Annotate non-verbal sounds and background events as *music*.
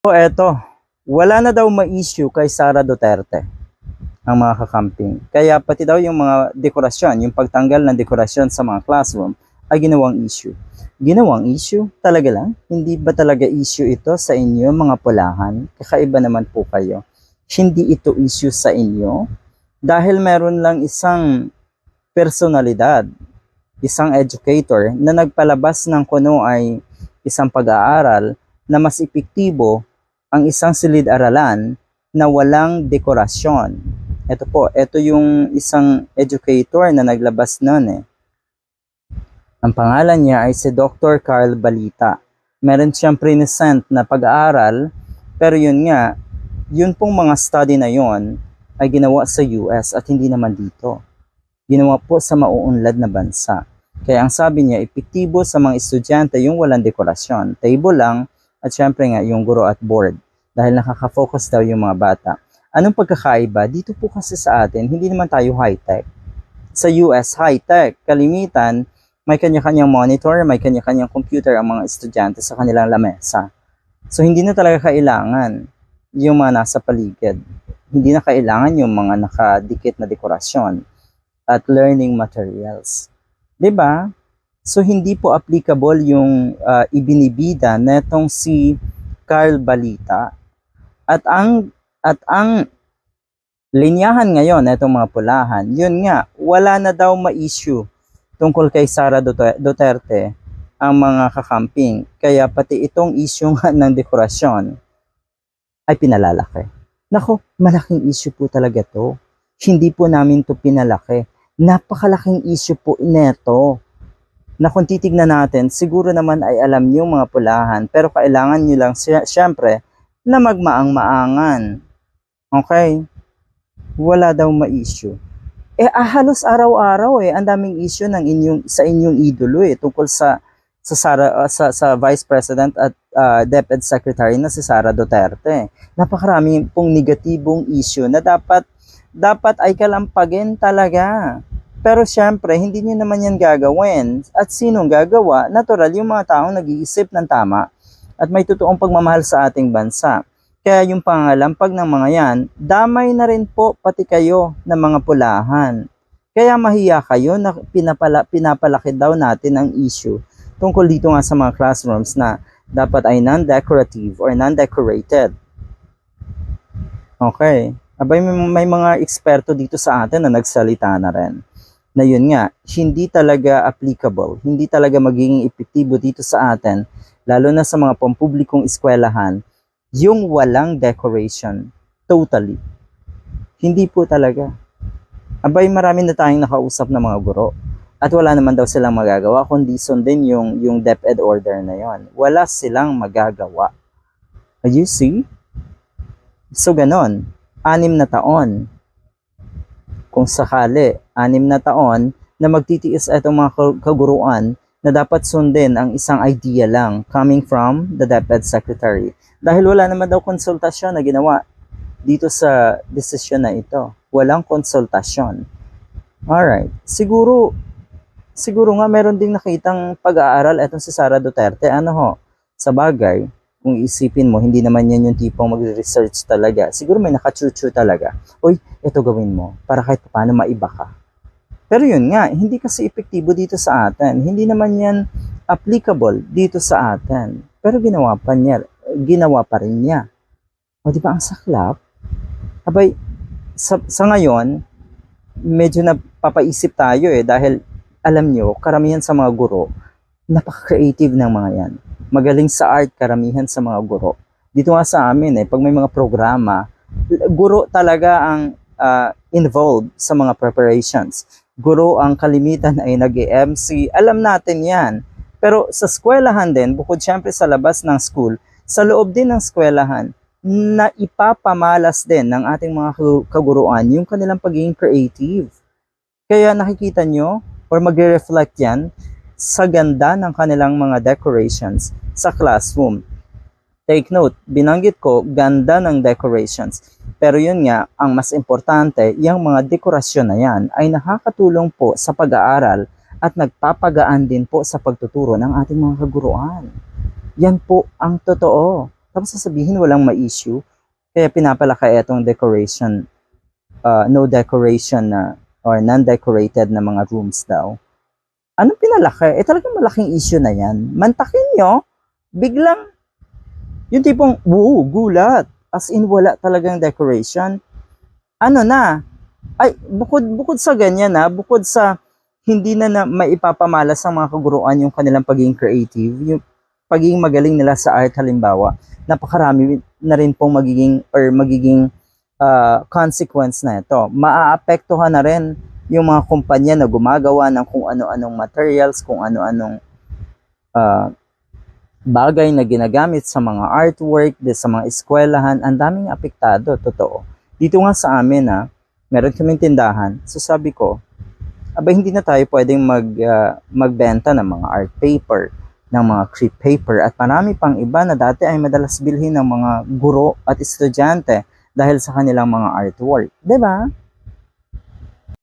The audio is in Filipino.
So eto, wala na daw ma-issue kay Sara Duterte ang mga kakamping. Kaya pati daw yung mga dekorasyon, yung pagtanggal ng dekorasyon sa mga classroom ay ginawang issue. Ginawang issue? Talaga lang? Hindi ba talaga issue ito sa inyo mga pulahan? Kakaiba naman po kayo. Hindi ito issue sa inyo dahil meron lang isang personalidad, isang educator na nagpalabas ng kuno ay isang pag-aaral na mas epektibo ang isang silid-aralan na walang dekorasyon. Ito po, ito yung isang educator na naglabas nun eh. Ang pangalan niya ay si Dr. Carl Balita. Meron siyang present na pag-aaral, pero yun nga, yun pong mga study na yon ay ginawa sa US at hindi naman dito. Ginawa po sa mauunlad na bansa. Kaya ang sabi niya, epektibo sa mga estudyante yung walang dekorasyon. Table lang, at syempre nga yung guro at board. Dahil nakaka-focus daw yung mga bata. Anong pagkakaiba? Dito po kasi sa atin, hindi naman tayo high-tech. Sa US, high-tech. Kalimitan, may kanya-kanyang monitor, may kanya-kanyang computer ang mga estudyante sa kanilang lamesa. So, hindi na talaga kailangan yung mga nasa paligid. Hindi na kailangan yung mga nakadikit na dekorasyon at learning materials. ba? So hindi po applicable yung uh, ibinibida netong si Carl Balita. At ang at ang linyahan ngayon netong mga pulahan, yun nga, wala na daw ma-issue tungkol kay Sara Duterte ang mga kakamping. Kaya pati itong issue nga *laughs* ng dekorasyon ay pinalalaki. Nako, malaking issue po talaga to. Hindi po namin to pinalaki. Napakalaking issue po neto na kung titignan natin, siguro naman ay alam niyo mga pulahan, pero kailangan niyo lang syempre na magmaang-maangan. Okay? Wala daw ma-issue. Eh ah, halos araw-araw eh ang daming issue ng inyong sa inyong idolo eh tungkol sa sa Sara, uh, sa sa Vice President at uh, DepEd Secretary na si Sara Duterte. Napakarami pong negatibong issue na dapat dapat ay kalampagin talaga. Pero syempre, hindi niyo naman yan gagawin. At sinong gagawa? Natural, yung mga taong nag-iisip ng tama at may totoong pagmamahal sa ating bansa. Kaya yung pangalampag ng mga yan, damay na rin po pati kayo ng mga pulahan. Kaya mahiya kayo na pinapala, pinapalaki daw natin ang issue tungkol dito nga sa mga classrooms na dapat ay non-decorative or non-decorated. Okay. Abay, may, may mga eksperto dito sa atin na nagsalita na rin na yun nga, hindi talaga applicable, hindi talaga magiging epektibo dito sa atin, lalo na sa mga pampublikong eskwelahan, yung walang decoration. Totally. Hindi po talaga. Abay, marami na tayong nakausap na mga guro. At wala naman daw silang magagawa, kundi sundin yung, yung DepEd order na yon. Wala silang magagawa. You see? So, ganon. Anim na taon kung sakali anim na taon na magtitiis itong mga kaguruan na dapat sundin ang isang idea lang coming from the DepEd Secretary. Dahil wala naman daw konsultasyon na ginawa dito sa desisyon na ito. Walang konsultasyon. Alright. Siguro, siguro nga meron ding nakitang pag-aaral etong si Sara Duterte. Ano ho? Sa bagay, kung isipin mo, hindi naman yan yung tipong mag-research talaga. Siguro may nakachuchu talaga. Uy, ito gawin mo para kahit paano maiba ka. Pero yun nga, hindi kasi epektibo dito sa atin. Hindi naman yan applicable dito sa atin. Pero ginawa pa niya, ginawa pa rin niya. O di ba ang saklap? Abay, sa, sa ngayon, medyo napapaisip tayo eh dahil alam nyo, karamihan sa mga guro, napaka-creative ng mga yan magaling sa art karamihan sa mga guro. Dito nga sa amin eh, pag may mga programa, guro talaga ang uh, involved sa mga preparations. Guro ang kalimitan ay nag mc Alam natin yan. Pero sa eskwelahan din, bukod syempre sa labas ng school, sa loob din ng eskwelahan, na ipapamalas din ng ating mga kaguruan yung kanilang pagiging creative. Kaya nakikita nyo, or magre-reflect yan, sa ganda ng kanilang mga decorations sa classroom. Take note, binanggit ko ganda ng decorations. Pero yun nga, ang mas importante, yung mga dekorasyon na yan ay nakakatulong po sa pag-aaral at nagpapagaan din po sa pagtuturo ng ating mga kaguruan. Yan po ang totoo. Tapos sasabihin walang ma-issue. Kaya pinapalaki itong decoration, uh, no decoration na or non-decorated na mga rooms daw. Anong pinalaki? Eh talagang malaking issue na yan. Mantakin nyo, biglang, yung tipong, woo, gulat. As in, wala talagang decoration. Ano na? Ay, bukod, bukod sa ganyan na, bukod sa hindi na, na maipapamalas ng mga kaguruan yung kanilang pagiging creative, yung pagiging magaling nila sa art halimbawa, napakarami na rin pong magiging or magiging uh, consequence na ito. Maaapektuhan na rin yung mga kumpanya na gumagawa ng kung ano-anong materials, kung ano-anong uh, bagay na ginagamit sa mga artwork, sa mga eskwelahan, ang daming apektado, totoo. Dito nga sa amin na meron kaming tindahan, so sabi ko, abay hindi na tayo pwedeng mag, uh, magbenta ng mga art paper, ng mga crepe paper, at marami pang iba na dati ay madalas bilhin ng mga guro at estudyante dahil sa kanilang mga artwork. ba?